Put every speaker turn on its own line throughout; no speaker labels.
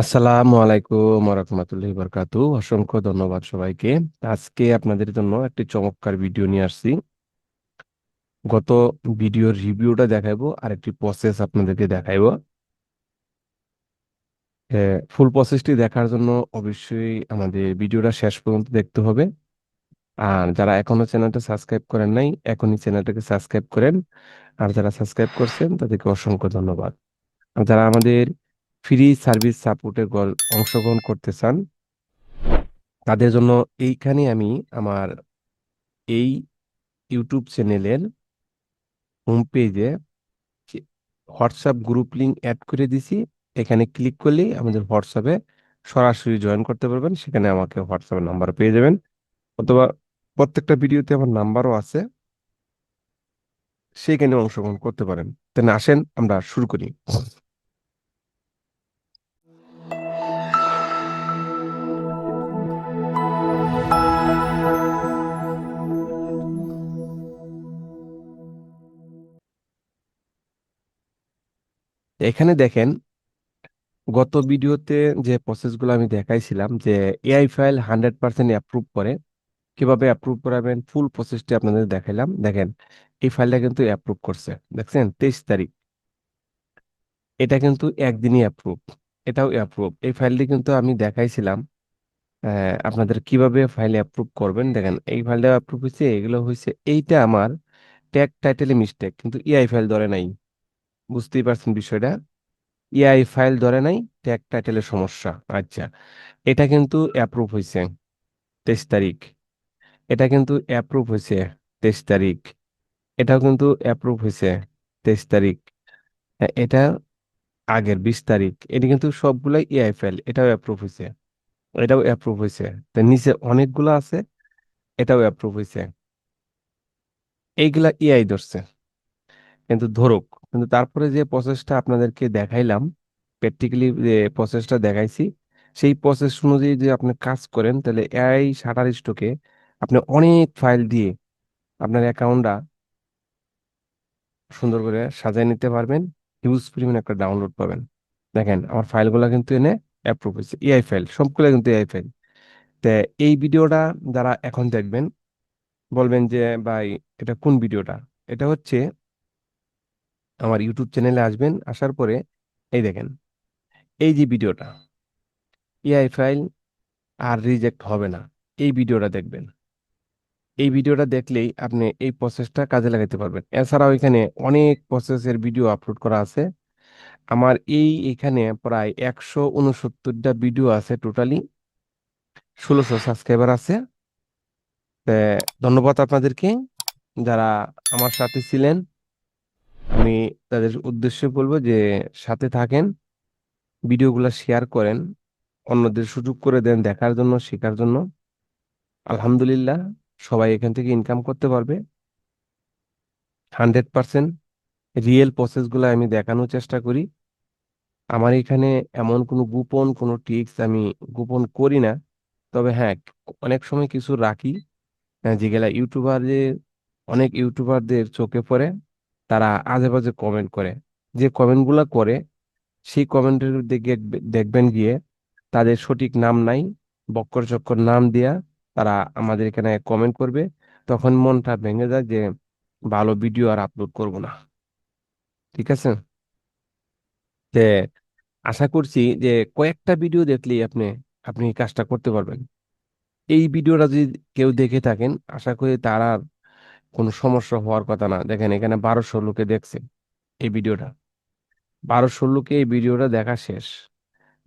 আসসালামু আলাইকুম রহমতুল্লাহি বরকাতু অসংখ্য ধন্যবাদ সবাইকে। আজকে আপনাদের জন্য একটি চমৎকার ভিডিও নিয়ে আসছি। গত ভিডিওর রিভিউটা দেখাইবো আর একটি প্রসেস আপনাদেরকে দেখাইবো। ফুল প্রসেসটি দেখার জন্য অবশ্যই আমাদের ভিডিওটা শেষ পর্যন্ত দেখতে হবে। আর যারা এখনও চ্যানেলটা সাবস্ক্রাইব করেন নাই, এখনই চ্যানেলটাকে সাবস্ক্রাইব করেন। আর যারা সাবস্ক্রাইব করছেন, তাদেরকে অসংখ্য ধন্যবাদ। আর যারা আমাদের ফ্রি সার্ভিস সাপোর্টে অংশগ্রহণ করতে চান, তাদের জন্য এইখানে আমি আমার এই ইউটিউব চ্যানেলের হোম পেজে হোয়াটসঅ্যাপ গ্রুপ লিঙ্ক অ্যাড করে দিছি, এখানে ক্লিক করলেই আমাদের হোয়াটসঅ্যাপে সরাসরি জয়েন করতে পারবেন, সেখানে আমাকে হোয়াটসঅ্যাপের নাম্বার পেয়ে যাবেন। অথবা প্রত্যেকটা ভিডিওতে আমার নাম্বারও আছে সেখানে অংশগ্রহণ করতে পারেন। তাহলে আসেন, আমরা শুরু করি। এখানে দেখেন, গত ভিডিওতে যে প্রসেসগুলো আমি দেখাইছিলাম যে AI file hundred percent approve করে, কীভাবে অ্যাপ্রুভ করাবেন ফুল প্রসেসটি আপনাদের দেখাইলাম। দেখেন, এই ফাইলটা কিন্তু অ্যাপ্রুভ করছে, দেখছেন? তেইশ তারিখ। এটা কিন্তু একদিনই অ্যাপ্রুভ এটাও অ্যাপ্রুভ এই ফাইলটি কিন্তু আমি দেখাইছিলাম আপনাদের কীভাবে ফাইল অ্যাপ্রুভ করবেন। দেখেন, এই ফাইলটা অ্যাপ্রুভ হয়েছে এগুলো হয়েছে এইটা আমার ট্যাগ টাইটেলে মিস্টেক কিন্তু ইআই ফাইল ধরে নাই। বুঝতেই পারছেন বিষয়টা। ইআই ফাইল ধরে নাই ট্যাগ টাইটেলের সমস্যা। আচ্ছা এটা কিন্তু অ্যাপ্রুভ হয়েছে তেইশ তারিখ। এটা কিন্তু অ্যাপ্রুভ হয়েছে তেইশ তারিখ। এটাও কিন্তু অ্যাপ্রুভ হয়েছে তেইশ তারিখ। এটা আগের বিশ তারিখ। এটা কিন্তু সবগুলাই এআই ফাইল এটাও অ্যাপ্রুভ হয়েছে এটাও অ্যাপ্রুভ হয়েছে তো নিচে অনেকগুলো আছে, এটাও অ্যাপ্রুভ হয়েছে এইগুলা এআই ধরছে। কিন্তু ধরুক কিন্তু তারপরে যে প্রসেসটা আপনাদেরকে দেখাইলাম প্র্যাকটিক্যালি যে প্রসেসটা দেখাইছি, সেই প্রসেস অনুযায়ী যদি আপনি কাজ করেন, তাহলে এআই শাটার স্টকে আপনি অনেক ফাইল দিয়ে আপনার অ্যাকাউন্টটা সুন্দর করে সাজায় নিতে পারবেন হিউজ পরিমাণ একটা ডাউনলোড পাবেন। দেখেন, আমার ফাইলগুলো কিন্তু এনে অ্যাপ্রুভ হয়েছে এআই ফাইল সবগুলো কিন্তু এআই ফাইল তো এই ভিডিওটা যারা এখন দেখবেন, বলবেন যে, ভাই, এটা কোন ভিডিওটা? এটা হচ্ছে আমার ইউটিউব চ্যানেলে আসবেন, আসার পরে এই দেখেন, এই যে ভিডিওটা এআই ফাইল আর রিজেক্ট হবে না, এই ভিডিওটা দেখবেন। এই ভিডিওটা দেখলেই আপনি এই প্রসেসটা কাজে লাগাতে পারবেন। এছাড়াও এখানে অনেক প্রসেসের ভিডিও আপলোড করা আছে। আমার এই এখানে প্রায় একশো উনসত্তরটা ভিডিও আছে টোটালি ষোলোশো সাবস্ক্রাইবার আছে। ধন্যবাদ আপনাদেরকে যারা আমার সাথে ছিলেন। আমি তাদের উদ্দেশ্যে বলব যে, সাথে থাকেন, ভিডিওগুলো শেয়ার করেন, অন্যদের সুযোগ করে দেন দেখার জন্য, শেখার জন্য। আলহামদুলিল্লাহ, সবাই এখান থেকে ইনকাম করতে পারবে। হান্ড্রেড পার্সেন্ট রিয়েল প্রসেসগুলো আমি দেখানোর চেষ্টা করি। আমার এখানে এমন কোনো গোপন কোনো টিক্স আমি গোপন করি না। তবে হ্যাঁ অনেক সময় কিছু রাখি। যেগুলা ইউটিউবারদের অনেক ইউটিউবারদের চোখে পড়ে। তারা আজে বাজে কমেন্ট করে। যে কমেন্টগুলো করে, সেই কমেন্টের দিকে দেখবেন গিয়ে তাদের সঠিক নাম নাই, বক্কর চক্কর নাম দিয়া তারা আমাদের এখানে কমেন্ট করবে। তখন মনটা ভেঙে যায় যে, ভালো ভিডিও আর আপলোড করব না। ঠিক আছে? যে আশা করছি যে কয়েকটা ভিডিও দেখলেই আপনি আপনি কাজটা করতে পারবেন। এই ভিডিওটা যদি কেউ দেখে থাকেন, আশা করি তার আর কোনো সমস্যা হওয়ার কথা না। দেখেন, এখানে বারোশো লোকে দেখছে এই ভিডিওটা। বারোশো লোকে এই ভিডিওটা দেখা শেষ।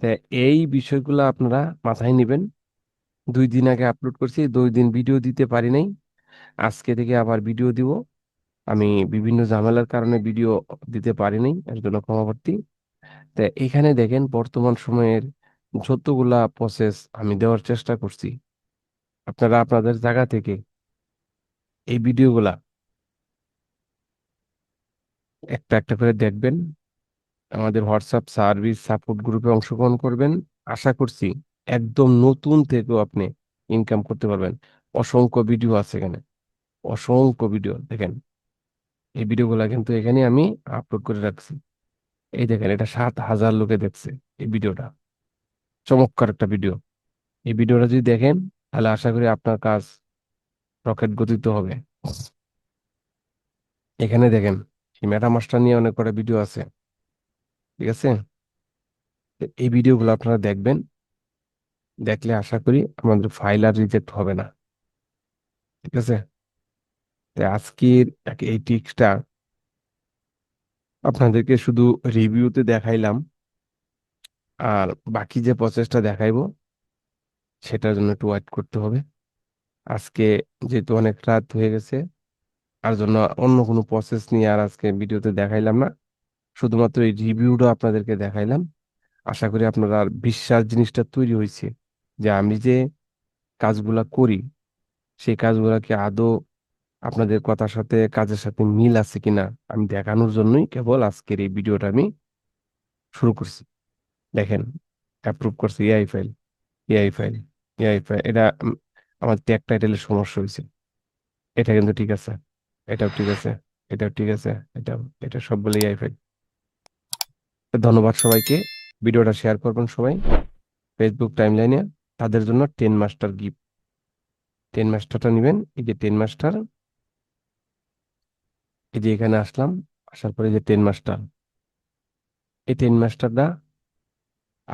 তা এই বিষয়গুলো আপনারা মাথায় নেবেন। দুই দিন আগে আপলোড করছি, দুই দিন ভিডিও দিতে পারি নাই। আজকে থেকে আবার ভিডিও দিব। আমি বিভিন্ন ঝামেলার কারণে ভিডিও দিতে পারি নাই, এর জন্য ক্ষমাপ্রার্থী। তা এখানে দেখেন, বর্তমান সময়ের যতগুলা প্রসেস আমি দেওয়ার চেষ্টা করছি। আপনারা আপনাদের জায়গা থেকে এই ভিডিওগুলা একটা একটা করে দেখবেন। আমাদের হোয়াটসঅ্যাপ সার্ভিস সাপোর্ট গ্রুপে অংশগ্রহণ করবেন। আশা করছি একদম নতুন থেকেও আপনি ইনকাম করতে পারবেন। অসংখ্য ভিডিও আছে এখানে। অসংখ্য ভিডিও দেখেন। এই ভিডিওগুলা কিন্তু এখানে আমি আপলোড করে রাখছি। এই দেখেন, এটা সাত হাজার লোকে দেখছে এই ভিডিওটা চমৎকার একটা ভিডিও এই ভিডিওটা যদি দেখেন, তাহলে আশা করি আপনার কাজ রকেট গতিতে হবে। এখানে দেখেন, এই মেটা মাস্টার নিয়ে অনেক কটা ভিডিও আছে। ঠিক আছে? এই ভিডিওগুলো আপনারা দেখবেন। দেখলে আশা করি আমাদের ফাইল আর রিজেক্ট হবে না। ঠিক আছে? আজকের এই টিক্সটা আপনাদেরকে শুধু রিভিউতে দেখাইলাম। আর বাকি যে প্রসেসটা দেখাইবো, সেটার জন্য একটু ওয়েট করতে হবে। আজকে যেহেতু অনেক রাত হয়ে গেছে আর জন্য অন্য কোনো প্রসেস নিয়ে আর আজকে ভিডিওতে দেখাইলাম না। শুধুমাত্র এই রিভিউটা আপনাদেরকে দেখাইলাম। আশা করি আপনারা আর বিশ্বাস জিনিসটা তৈরি হয়েছে যে আমি যে কাজগুলা করি, সেই কাজগুলা কি আদৌ আপনাদের কথার সাথে, কাজের সাথে মিল আছে কিনা আমি দেখানোর জন্যই কেবল আজকের এই ভিডিওটা আমি শুরু করছি। দেখেন অ্যাপ্রুভ করছি AI file AI file AI file এটা আমার ট্যাগ টাইটেলের সমস্যা হয়েছে এটা কিন্তু ঠিক আছে, এটাও ঠিক আছে, এটাও ঠিক আছে, এটাও, এটা সবগুলো এআই ফাইল ধন্যবাদ সবাইকে, ভিডিওটা শেয়ার করবেন সবাই ফেসবুক টাইমলাইনে তাদের জন্য টেন মাস্টার গিফট টেন মাস্টারটা নেবেন, এই যে টেন মাস্টার এই যে এখানে আসলাম, আসার পরে যে টেন মাস্টার এই টেন মাস্টারটা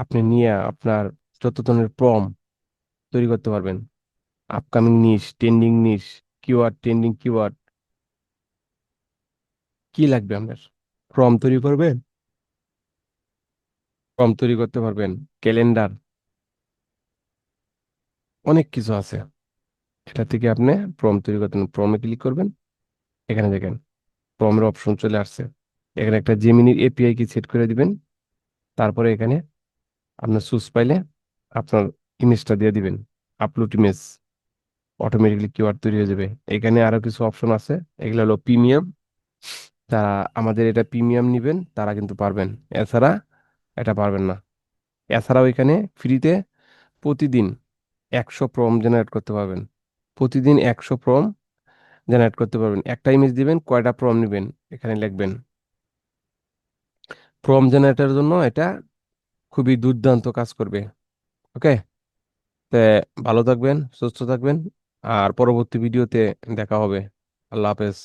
আপনি নিয়ে আপনার যত ধরনের প্রম তৈরি করতে পারবেন। Upcoming niche trending niche keyword trending keyword কি লাগবে আপনার? ফর্ম তৈরি করবেন? ফর্ম তৈরি করতে পারবেন ক্যালেন্ডার অনেক কিছু আছে। এটা থেকে আপনি ফর্ম তৈরি করতে প্রমে ক্লিক করবেন এখানে দেখেন প্রমের অপশন চলে আসছে। এখানে একটা জেমিনির এপিআই কি সেট করে দিবেন তারপরে এখানে আপনার সুস পাইলে আপনার ইমেজটা দিয়ে দিবেন আপলোড ইমেজ অটোমেটিকলি কিওয়ার্ড তৈরি হয়ে যাবে। এখানে আরও কিছু অপশন আছে। এগুলো হলো প্রিমিয়াম তারা আমাদের এটা প্রিমিয়াম নেবেন, তারা কিন্তু পারবেন। এছাড়া এটা পারবেন না। এছাড়াও এখানে ফ্রিতে প্রতিদিন একশো প্রম জেনারেট করতে পারবেন। প্রতিদিন একশো প্রম জেনারেট করতে পারবেন। একটা ইমেজ দিবেন, কয়টা প্রম নেবেন, এখানে লিখবেন। প্রম জেনারেটরের জন্য এটা খুবই দুর্দান্ত কাজ করবে। ওকে তে ভালো থাকবেন, সুস্থ থাকবেন। আর পরবর্তী ভিডিওতে দেখা হবে। আল্লাহ হাফেজ।